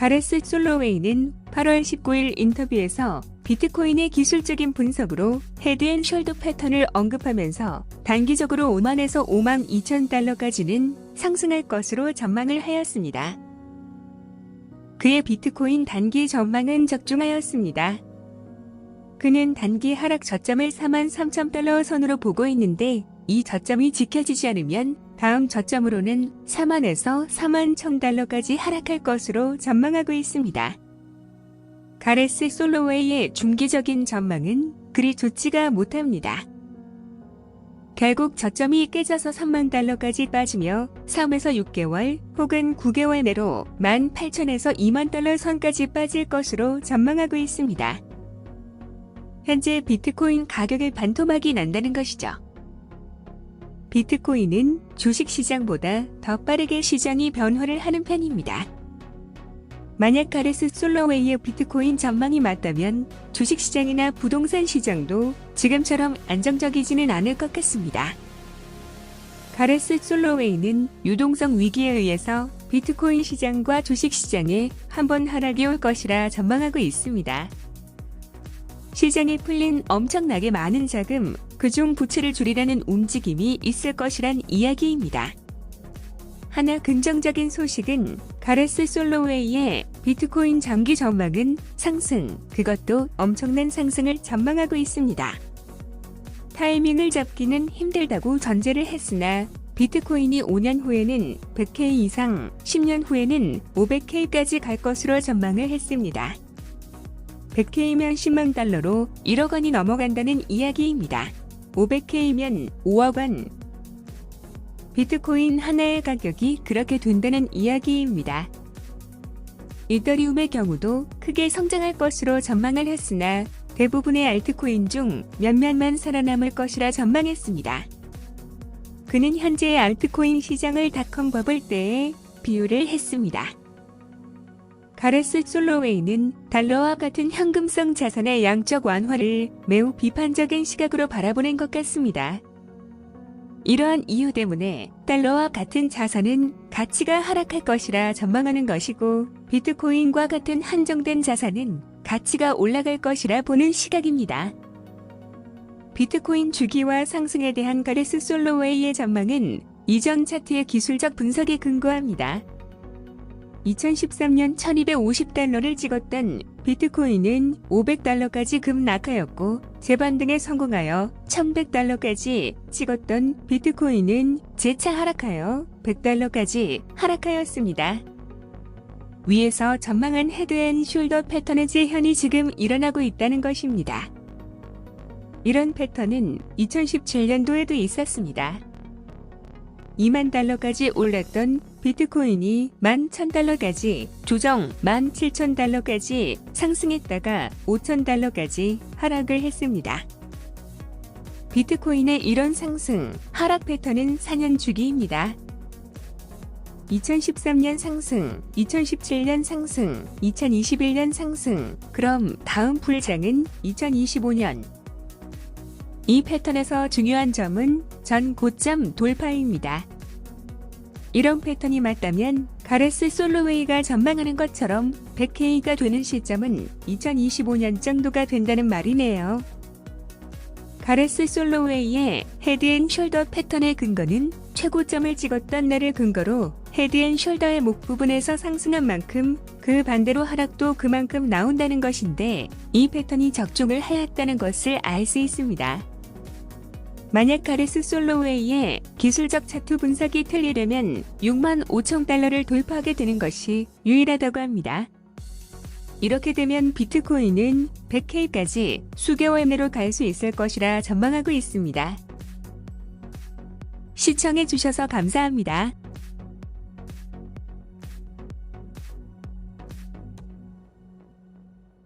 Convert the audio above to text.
가레스 솔로웨이는 8월 19일 인터뷰에서 비트코인의 기술적인 분석으로 헤드앤숄더 패턴을 언급하면서 단기적으로 5만에서 5만 2천 달러까지는 상승할 것으로 전망을 하였습니다. 그의 비트코인 단기 전망은 적중하였습니다. 그는 단기 하락 저점을 4만 3천 달러 선으로 보고 있는데 이 저점이 지켜지지 않으면 다음 저점으로는 4만에서 4만 1천 달러까지 하락할 것으로 전망하고 있습니다. 가레스 솔로웨이의 중기적인 전망은 그리 좋지가 못합니다. 결국 저점이 깨져서 3만 달러까지 빠지며 3에서 6개월 혹은 9개월 내로 18,000에서 2만 달러 선까지 빠질 것으로 전망하고 있습니다. 현재 비트코인 가격을 반토막이 난다는 것이죠. 비트코인은 주식시장보다 더 빠르게 시장이 변화를 하는 편입니다. 만약 가레스 솔로웨이의 비트코인 전망이 맞다면 주식시장이나 부동산 시장도 지금처럼 안정적이지는 않을 것 같습니다. 가레스 솔로웨이는 유동성 위기에 의해서 비트코인 시장과 주식시장에 한번 하락이 올 것이라 전망하고 있습니다. 시장에 풀린 엄청나게 많은 자금, 그중 부채를 줄이려는 움직임이 있을 것이란 이야기입니다. 하나 긍정적인 소식은 가레스 솔로웨이의 비트코인 장기 전망은 상승, 그것도 엄청난 상승을 전망하고 있습니다. 타이밍을 잡기는 힘들다고 전제를 했으나 비트코인이 5년 후에는 100K 이상, 10년 후에는 500K까지 갈 것으로 전망을 했습니다. 100K면 10만 달러로 1억 원이 넘어간다는 이야기입니다. 500K면 5억 원. 비트코인 하나의 가격이 그렇게 된다는 이야기입니다. 이더리움의 경우도 크게 성장할 것으로 전망을 했으나 대부분의 알트코인 중 몇몇만 살아남을 것이라 전망했습니다. 그는 현재 알트코인 시장을 닷컴 버블 때에 비유를 했습니다. 가레스 솔로웨이는 달러와 같은 현금성 자산의 양적 완화를 매우 비판적인 시각으로 바라보는 것 같습니다. 이러한 이유 때문에 달러와 같은 자산은 가치가 하락할 것이라 전망하는 것이고 비트코인과 같은 한정된 자산은 가치가 올라갈 것이라 보는 시각입니다. 비트코인 주기와 상승에 대한 가레스 솔로웨이의 전망은 이전 차트의 기술적 분석에 근거합니다. 2013년 1250달러를 찍었던 비트코인은 500달러까지 급락하였고 재반등에 성공하여 1100달러까지 찍었던 비트코인은 재차 하락하여 100달러까지 하락하였습니다. 위에서 전망한 헤드앤숄더 패턴의 재현이 지금 일어나고 있다는 것입니다. 이런 패턴은 2017년도에도 있었습니다. 2만 달러까지 올랐던 비트코인이 11,000달러까지 조정 17,000달러까지 상승했다가 5,000달러까지 하락을 했습니다. 비트코인의 이런 상승, 하락 패턴은 4년 주기입니다. 2013년 상승, 2017년 상승, 2021년 상승, 그럼 다음 불장은 2025년. 이 패턴에서 중요한 점은 전 고점 돌파입니다. 이런 패턴이 맞다면 가레스 솔로웨이가 전망하는 것처럼 100K가 되는 시점은 2025년 정도가 된다는 말이네요. 가레스 솔로웨이의 헤드앤숄더 패턴의 근거는 최고점을 찍었던 날을 근거로 헤드앤숄더의 목 부분에서 상승한 만큼 그 반대로 하락도 그만큼 나온다는 것인데 이 패턴이 적중을 하였다는 것을 알 수 있습니다. 만약 가레스 솔로웨이의 기술적 차트 분석이 틀리려면 6만 5천 달러를 돌파하게 되는 것이 유일하다고 합니다. 이렇게 되면 비트코인은 100K까지 수개월 내로 갈 수 있을 것이라 전망하고 있습니다. 시청해주셔서 감사합니다.